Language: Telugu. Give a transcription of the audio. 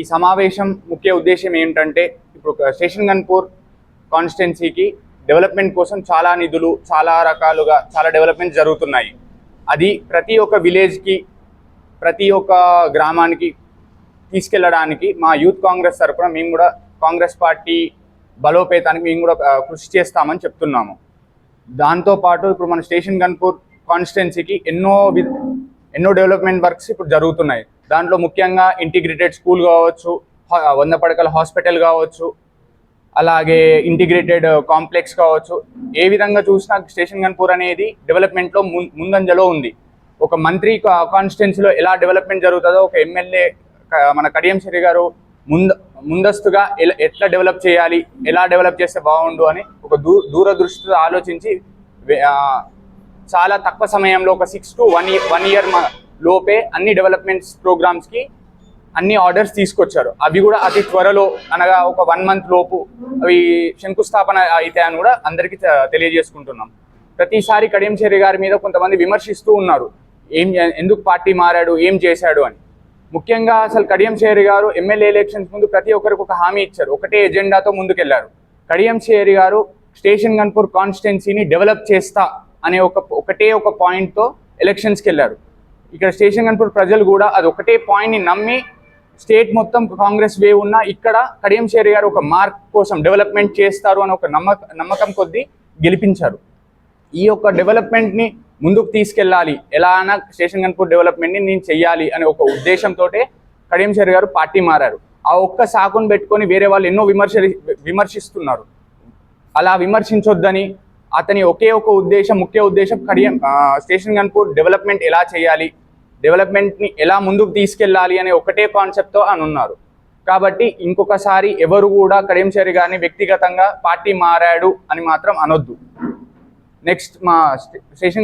ఈ సమావేశం ముఖ్య ఉద్దేశం ఏంటంటే ఇప్పుడు స్టేషన్ గన్పూర్ కాన్స్టిట్యున్సీకి డెవలప్మెంట్ కోసం చాలా నిధులు చాలా రకాలుగా చాలా డెవలప్మెంట్ జరుగుతున్నాయి. అది ప్రతి ఒక్క విలేజ్కి ప్రతి ఒక్క గ్రామానికి తీసుకెళ్ళడానికి మా యూత్ కాంగ్రెస్ తరఫున మేము కూడా కాంగ్రెస్ పార్టీ బలోపేతానికి మేము కూడా కృషి చేస్తామని చెప్తున్నాము. దాంతోపాటు ఇప్పుడు మన స్టేషన్ గన్పూర్ కాన్స్టిట్యున్సీకి ఎన్నో ఎన్నో డెవలప్మెంట్ వర్క్స్ ఇప్పుడు జరుగుతున్నాయి. దాంట్లో ముఖ్యంగా ఇంటిగ్రేటెడ్ స్కూల్ కావచ్చు వంద పడకల హాస్పిటల్ కావచ్చు అలాగే ఇంటిగ్రేటెడ్ కాంప్లెక్స్ కావచ్చు. ఏ విధంగా చూసినా స్టేషన్ గన్పూర్ అనేది డెవలప్మెంట్లో ముం- ముందంజలో ఉంది. ఒక మంత్రి కాన్స్టిట్యున్సీలో ఎలా డెవలప్మెంట్ జరుగుతుందో ఒక ఎమ్మెల్యే మన కడియం శ్రీ గారు ముంద ముందస్తుగా ఎట్లా డెవలప్ చేయాలి ఎలా డెవలప్ చేస్తే బాగుండు అని ఒక దూ దూరదృష్టితో ఆలోచించి చాలా తక్కువ సమయంలో ఒక six to one year one year లోపే అన్ని డెవలప్మెంట్స్ ప్రోగ్రామ్స్కి అన్ని ఆర్డర్స్ తీసుకొచ్చారు. అవి కూడా అతి త్వరలో అనగా ఒక వన్ మంత్ లోపు అవి శంకుస్థాపన అయితే అని కూడా అందరికీ తె- తెలియజేసుకుంటున్నాం. ప్రతిసారి కడియం చేరి గారి మీద కొంతమంది విమర్శిస్తూ ఉన్నారు. ఏం ఎందుకు పార్టీ మారాడు ఏం చేశాడు అని. ముఖ్యంగా అసలు కడియం చేరి గారు ఎమ్మెల్యే ఎలక్షన్స్ ముందు ప్రతి ఒక్కరికి ఒక హామీ ఇచ్చారు. ఒకటే ఎజెండాతో ముందుకెళ్ళారు. కడియం చేరి గారు స్టేషన్ గన్పూర్ కాన్స్టిట్యున్సీని డెవలప్ చేస్తా అనే ఒక ఒకటే ఒక పాయింట్తో ఎలక్షన్స్కి వెళ్ళారు. ఇక్కడ స్టేషన్ గన్పూర్ ప్రజలు కూడా అది ఒకటే పాయింట్ని నమ్మి స్టేట్ మొత్తం కాంగ్రెస్ వే ఉన్న ఇక్కడ కడియం షేరి గారు ఒక మార్క్ కోసం డెవలప్మెంట్ చేస్తారు అని ఒక నమ్మక నమ్మకం కొద్దీ గెలిపించారు. ఈ యొక్క డెవలప్మెంట్ని ముందుకు తీసుకెళ్ళాలి. ఎలా అయినా స్టేషన్ గన్పూర్ డెవలప్మెంట్ని నేను చెయ్యాలి అనే ఒక ఉద్దేశంతో కడియం షేరి గారు పార్టీ మారారు. ఆ ఒక్క సాకును పెట్టుకొని వేరే వాళ్ళు ఎన్నో విమర్శ విమర్శిస్తున్నారు. అలా విమర్శించొద్దని అతని ఒకే ఒక ఉద్దేశం ముఖ్య ఉద్దేశం కడియం స్టేషన్ గన్పూర్ డెవలప్మెంట్ ఎలా చేయాలి డెవలప్మెంట్ని ఎలా ముందుకు తీసుకెళ్ళాలి అనే ఒకటే కాన్సెప్ట్తో అని ఉన్నారు. కాబట్టి ఇంకొకసారి ఎవరు కూడా కడియం షేరి గారిని వ్యక్తిగతంగా పార్టీ మారాడు అని మాత్రం అనొద్దు. నెక్స్ట్ మా స్టేషన్